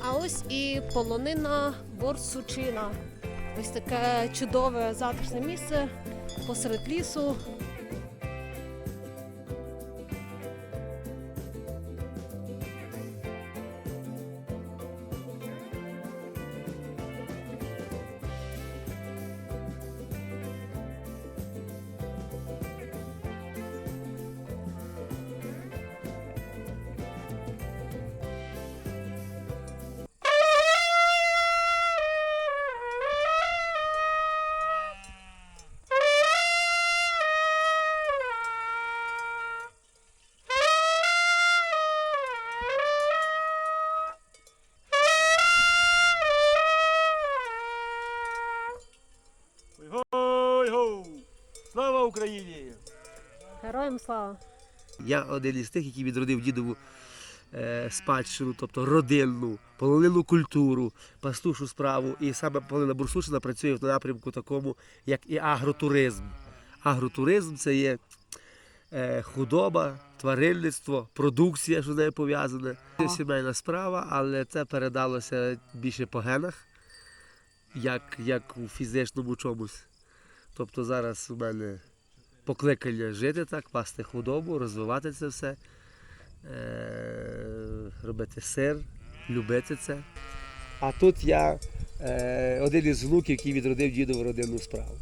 А ось і полонина Борсучина. Ось таке чудове затишне місце посеред лісу. Героям слава! Я один із тих, який відродив дідову е, спадщину, тобто родинну, полонину культуру, пастушу справу. І саме полонина Бурсушина працює в напрямку такому, як і агротуризм. Агротуризм це є е, худоба, тваринництво, продукція, що з нею пов'язане. Це сімейна справа, але це передалося більше по генах, як, як у фізичному чомусь. Тобто зараз у мене покликання жити так, пасти худобу, розвивати це все, е- робити сир, любити це. А тут я е- один із внуків, який відродив дідову родинну справу.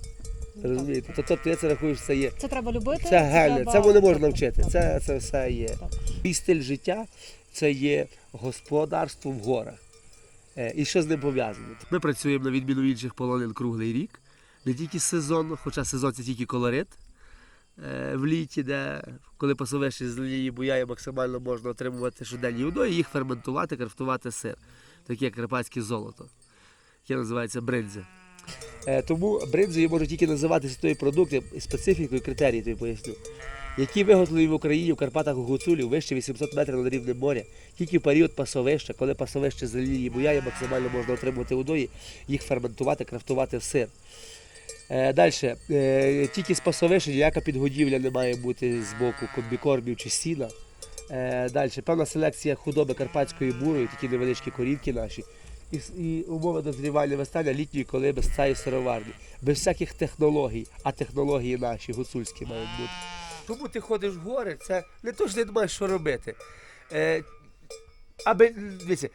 Розумієте? То- Тобто я це рахую, що це є. Це треба любити. Це гельне, треба- це не можна так, вчити. так, Це, це все є. так. Мій стиль життя це є господарство в горах. Е, І що з ним пов'язано? Ми працюємо на відміну інших полонин круглий рік, не тільки сезонно, хоча сезон це тільки колорит. Е, В літі, де коли пасовище з лінії буяє, максимально можна отримувати щоденні удої, їх ферментувати, крафтувати сир, таке карпатське золото, яке називається бринзя. Е, Тому бринзою можуть тільки називатися той продукти, специфікою, критерії тобі поясню, які виготовлені в Україні в Карпатах у Гуцулів вище 800 метрів над рівнем моря. Тільки в період пасовища, коли пасовище з лінії буяє, максимально можна отримувати удої, їх ферментувати, крафтувати в сир. Е, Далі, е, тільки з пасовища ніяка підгодівля не має бути з боку комбікормів чи сіна. Е, Далі, певна селекція худоби карпатської бурої, такі невеличкі корівки наші. І, і умови дозрівання вистання літньої колиби з цієї сироварні. Без всяких технологій, а технології наші, гуцульські мають бути. Тому ти ходиш в гори, це не то, що не маєш що робити. Е, аби, дивіться,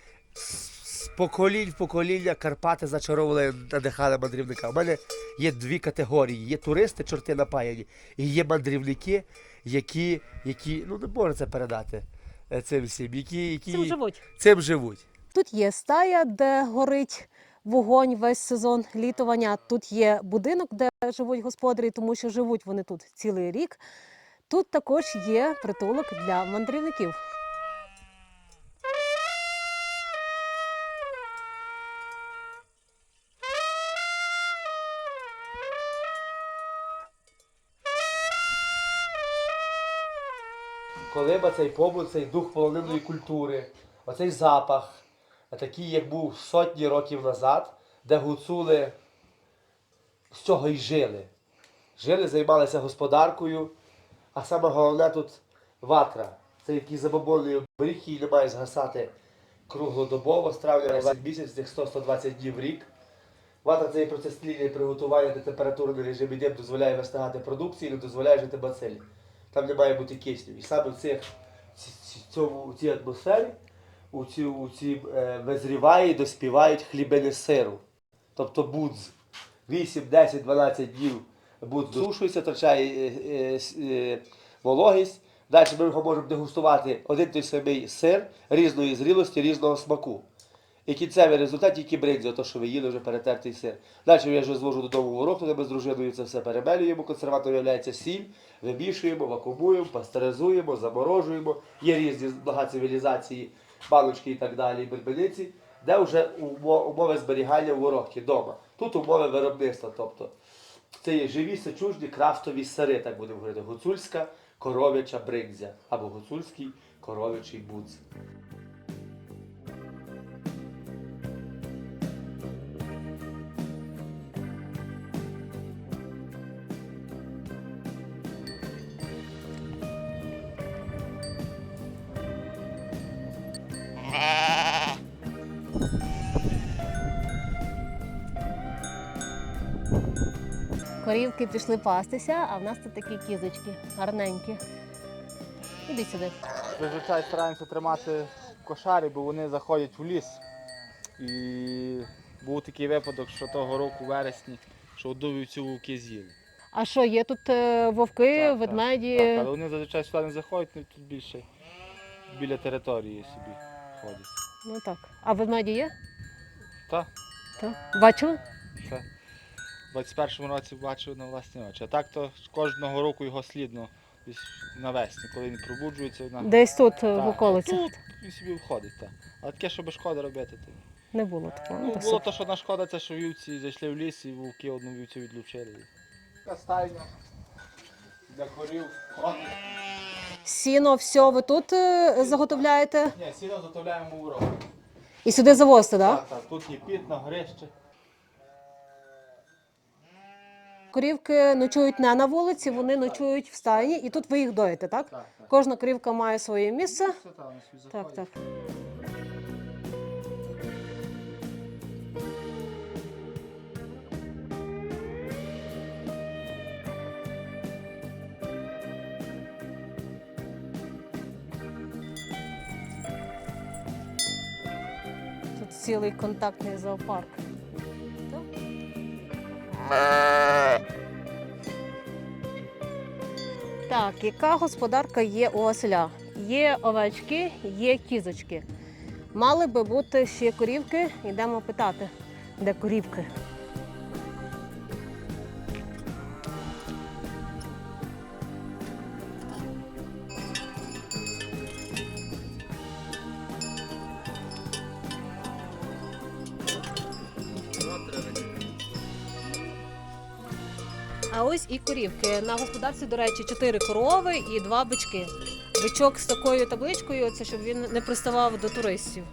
з поколінь в покоління Карпати зачаровували, надихали мандрівника. У мене є дві категорії: є туристи, чорти напаяні, і є мандрівники, які, які ну не можна це передати е, цим всім, які, які Цим живуть. цим живуть. Тут є стая, де горить вогонь весь сезон літування. Тут є будинок, де живуть господарі, тому що живуть вони тут цілий рік. Тут також є притулок для мандрівників. Колиба цей побут, цей дух полонинної культури, оцей запах, такий, як був сотні років назад, де гуцули з цього й жили. Жили, займалися господаркою, а саме головне тут ватра. Це який забобонний оберіг, який не має згасати круглодобово, з травня на місяць, цих 100-120 днів в рік. Ватра це є процес тління і приготування до температурного режиму дим дозволяє вистигати продукції, не дозволяє жити бацилі. Там не має бути кисню. І саме в цих, цьому, у цій атмосфері у ці, у ці, е, визріває і доспівають хлібини сиру. Тобто будз 8, 10, 12 днів будз сушується, втрачає е, е, е, вологість. Далі ми його можемо дегустувати один той самий сир різної зрілості, різного смаку. І кінцевий результат тільки бринзі, то, що ви їли вже перетертий сир. Далі я вже звожу додому ворог, ми з дружиною це все перемелюємо, консерватор являється сіль, вимішуємо, вакуумуємо, пастеризуємо, заморожуємо. Є різні блага цивілізації, баночки і так далі, бельбениці, де вже умови зберігання у ворогті вдома. Тут умови виробництва. Тобто це є живі, сечужні, крафтові сири, так будемо говорити. Гуцульська коров'яча бринзя або гуцульський коров'ячий будз. Корівки пішли пастися, а в нас тут такі кізочки гарненькі. Іди сюди. Зазвичай стараємося тримати кошарі, бо вони заходять в ліс. І був такий випадок, що того року, у вересні, що одну вівцю вовки з'їли. А що, є тут е, вовки, Так, так, ведмеді? Так, але вони зазвичай сюди не заходять, вони тут більше біля території собі ходять. Ну так. А ведмеді є? Так, Так. Це в 21-му році бачив на власні очі. А так то кожного року його слідно навесні, коли він пробуджується. На... Десь тут е, Так, в околицях. Тут він собі входить, так. Але таке, щоб шкода робити, то Не було такого. Ну, Ну, було то, що одна шкода, це що вівці зайшли в ліс і вовки одну вівцю відлучили. Така стайня для корів. Сіно, все, ви тут е, заготовляєте? Ні, сіно заготовляємо у року. І сюди завозите, так? Так, так, тут є пітна, горище. Корівки ночують не на вулиці, вони ночують в стайні, і тут ви їх доїте, так? Так, так. Кожна корівка має своє місце. Все там, Так, так. Тут цілий контактний зоопарк. Так? Так, яка господарка є у осля? Є овечки, є кізочки. Мали би бути ще корівки. Йдемо питати, де корівки. А ось і корівки. На господарстві, до речі, чотири корови і два бички. Бичок з такою табличкою, це щоб він не приставав до туристів.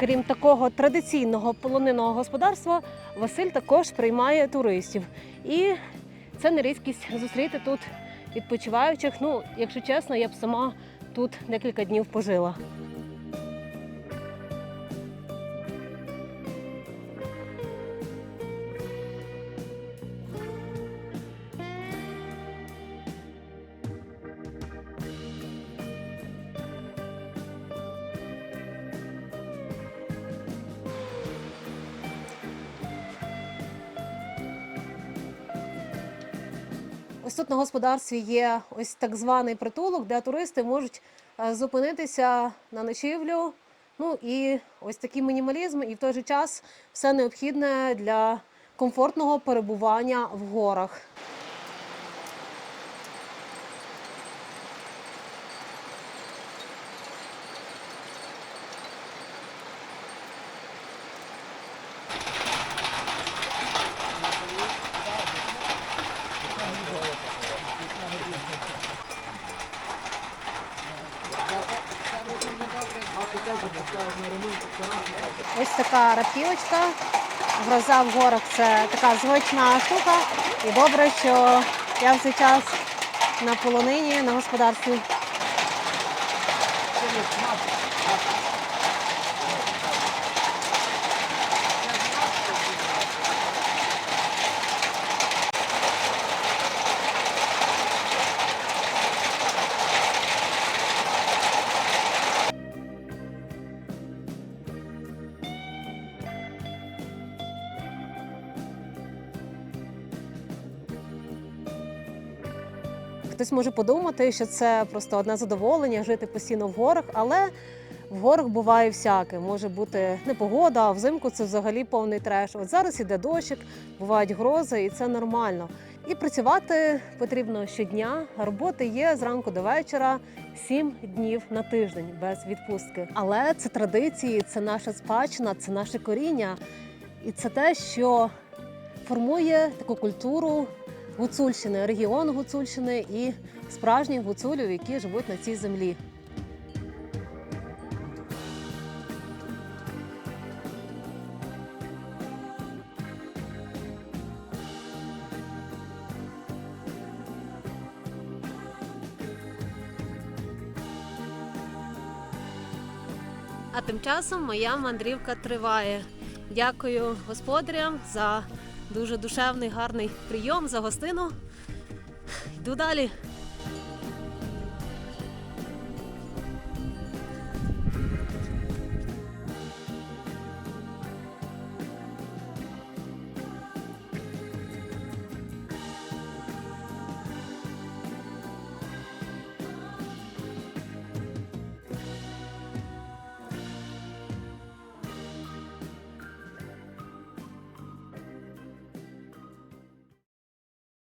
Крім такого традиційного полониного господарства, Василь також приймає туристів. І це не рідкість зустріти тут відпочиваючих. Ну, якщо чесно, я б сама тут декілька днів пожила. Ось тут на господарстві є ось так званий притулок, де туристи можуть е, зупинитися на ночівлю. Ну і ось такий мінімалізм, і в той же час все необхідне для комфортного перебування в горах. Ось така рапівочка. Гроза в горах це така звична штука. І добре, що я в цей час на полонині, на господарстві. Хтось може подумати, що це просто одне задоволення жити постійно в горах, але в горах буває всяке. Може бути непогода, а взимку це взагалі повний треш. От зараз іде дощик, бувають грози, і це нормально. І працювати потрібно щодня. Роботи є зранку до вечора, сім днів на тиждень без відпустки. Але це традиції, це наша спадщина, це наше коріння. І це те, що формує таку культуру Гуцульщини, регіону Гуцульщини і справжніх гуцулів, які живуть на цій землі. А тим часом моя мандрівка триває. Дякую господарям за дуже душевний, гарний прийом, за гостину. Йду далі.